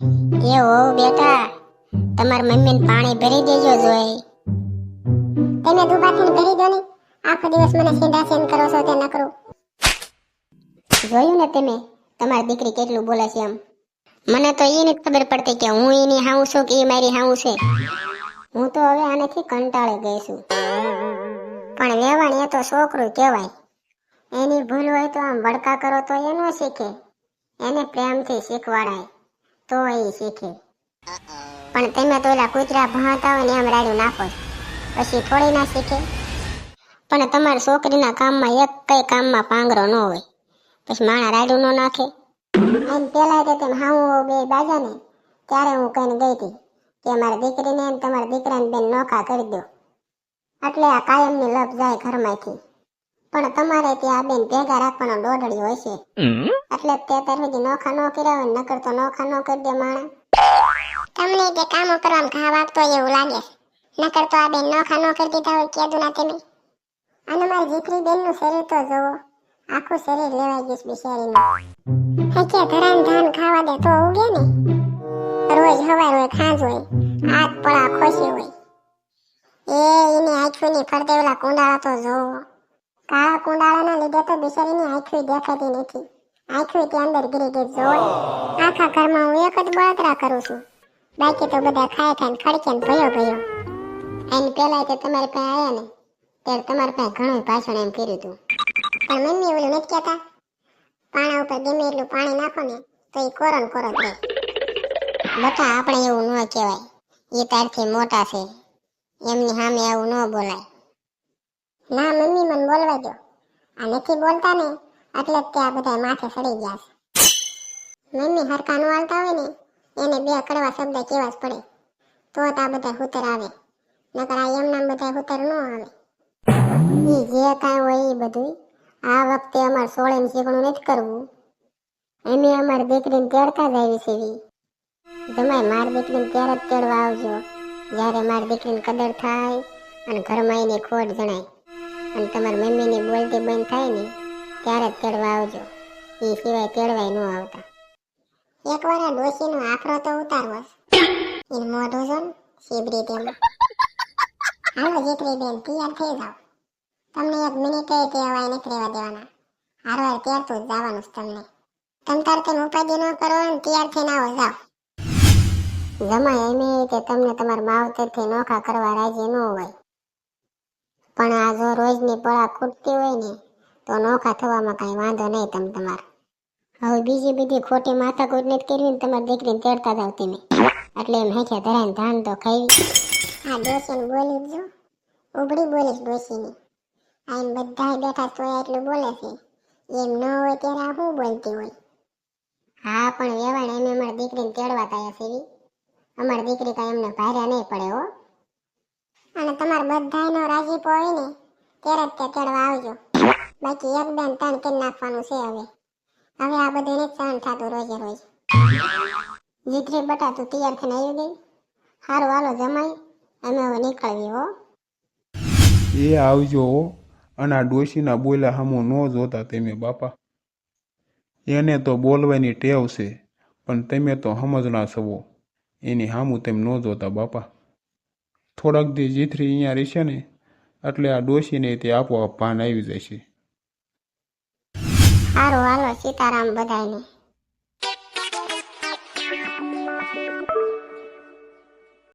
એ બેટા, તમાર મમ્મીને પાણી ભરી દેજો જોઈ. તમે દુબાથીને ભરી દો ને. આખો દિવસ મને સીધા સેન કરો છો તે નકરો. જોયું ને તમે, તમારી દીકરી કેટલું બોલે છે એમ. મને તો એ ખબર પડતી કે હું એની હાઉ છું કે એ મારી હાઉ છે. હું તો હવે આનાથી કંટાળી ગઈ છું. પણ વેવાણ એ તો છોકરું કહેવાય. એની ભૂલ હોય તો આમ વડકા કરો તો એ શીખે. એને પ્રેમથી શીખવાડાય. તો એ શીખે. પણ તમે તો એલા કૂતરા ભણાતા હોય ને એમ રાડ્યું નાખો પછી થોડી ના શીખે. પણ તમારી છોકરીના કામમાં એક કઈ કામમાં પાંગરો ન હોય. પછી માણા રાડું ન નાખે. એમ પેલા તો તેમ હાઉ બે બાજા ને ત્યારે હું કહીને ગઈ હતી કે મારી દીકરીને એમ તમારા દીકરાને બેન નોખા કરી દો. એટલે આ કાયમની લપ જાય ઘરમાંથી. પણ તમારે ત્યાં બેન ભેગા રાખવાનો દોડડી હોય છે. એટલે તે સુધી નોખા નો કર્યા હોય નકર તો નોખા નો કરી દે માણા. તમને જે કામો કરવામાં ઘા વાગતો એવું લાગે. નકર તો આ બેન નોખા નો કરી દીધા હોય કીધું ના તમે અને મારી દીકરી બેનનું શરીર તો જોવો આખું શરીર લેવાઈ ગયું છે હે કે ધરાન ધાન ખાવા દે તો ઉગે ને? રોજ હવાર હોય ખાંજ હોય હાથ પડા ખોશી હોય. એ એની આંખોની ફરતે ઓલા કુંડાળા તો જોવો. કાળા કુંડાળાના લીધે તો બિચારીની આંખો દેખાતી નથી. આંખો તે અંદર ગીરી ગઈ જોઈ આખા ઘરમાં હું એક જ બળતરા કરું છું. બાકી તો બધા ખાય ખાઈને ખડકે ને ભયો ભયો. એની પહેલા તો તમારી પાસે આવ્યા ને, ત્યારે તમારી પાસે ઘણું ભાષણ એમ કર્યું હતું. પણ મમ્મી ઓલું નથી કહેતા. પાણા ઉપર ગમે એટલું પાણી નાખો ને, તો એ કોરો કોરો રહે બટા આપણે એવું ન કહેવાય. એ તારથી મોટા છે. એમની સામે આવું ન બોલાય. ના, મમ્મી, મને બોલવા દો આ નથી બોલતા ને, એટલે જ તે બધા માથે સડી ગયા છે. મમ્મી હરખા નો હાલતા હોય ને, એને બે કડવા શબ્દ કેવા જ પડે. તો જ આ બધા હુતર આવે. નકર આ એમના બધા હુતર ન આવે. એ જે કાંઈ હોય એ બધું આ વખતે અમારે સોળેમ શીખણું નથી કરવું. અમે અમારી દીકરીને તેડતા જ આવી છે તમે મારી દીકરીને ત્યારે જ તેડવા આવજો. જ્યારે મારી દીકરીને કદર થાય અને ઘરમાં એની ખોટ જણાય. અને તમારી મમ્મીની બોલતી બંધ થાય ને, ત્યારે જ તેડવા આવજો. એ સિવાય તેડવાય ન આવતા. એકવાર આ ડોશીનો આખરો તો ઉતારવો છે મોઢું જો સીબરી તેમ. હાલો જેતરી બેન, તૈયાર થઈ જાઓ. તમને એક મિનિટે કહેવાય હવાય નથી દેવાના. હારો હાર તેડતું જવાનું છે તમને. તમ તાર તેમ ઉપાધિ ન કરો ને, તૈયાર થઈને આવો, જાઓ. જમાય એમ તે તમને તમારા માવતરથી નોખા કરવા રાજી ન હોય. પણ આ જો રોજની પળા ખૂટતી હોય ને તો નોખા થવામાં કાંઈ વાંધો નહીં તમ તમારે. હવે બીજી બધી ખોટી માથાકૂટ નથી કરવી ને તમારી દીકરીને તેડતા જાવ તમે. એટલે એમ હેઠે ધરાઈને ધાન તો ખાઈ. આ ડોસીને બોલી જ ઉભડી બોલીશ ડોશીની આમ બધા બેઠા તોય એટલું બોલે છે. એમ ન હોય ત્યારે આ શું બોલતી હોય? હા પણ વેવાણ એમ અમારી દીકરીને તેડવા ગયા છે અમારી દીકરી કાંઈ એમને ભાર્યા નહીં પડે હો. અને તમારે બધાયનો રાજીપો હોય ને ત્યારે જ ત્યાં તેડવા આવજો. બાકી એકદમ ત્રણ કરી નાખવાનું છે હવે? હવે આ બધું સહન થતું રોજે રોજ. દીકરી બટા તું તૈયાર થઈને આવી ગઈ. સારું હાલો, જમાઈ. અમે હવે નીકળવી હો. એ આવજો અને આ ડોશીના બોલ્યા હમો ન જોતા તમે, બાપા. એને તો બોલવાની ટેવ છે, પણ તમે તો સમજણા છો. એની હામું તેમ ન જોતા, બાપા. થોડાક દી જીથરી અહીંયા રહેશે ને, એટલે આ ડોશીને તે આપોઆપ ભાન આવી જશે. સારું હાલો, સીતારામ બધાયને.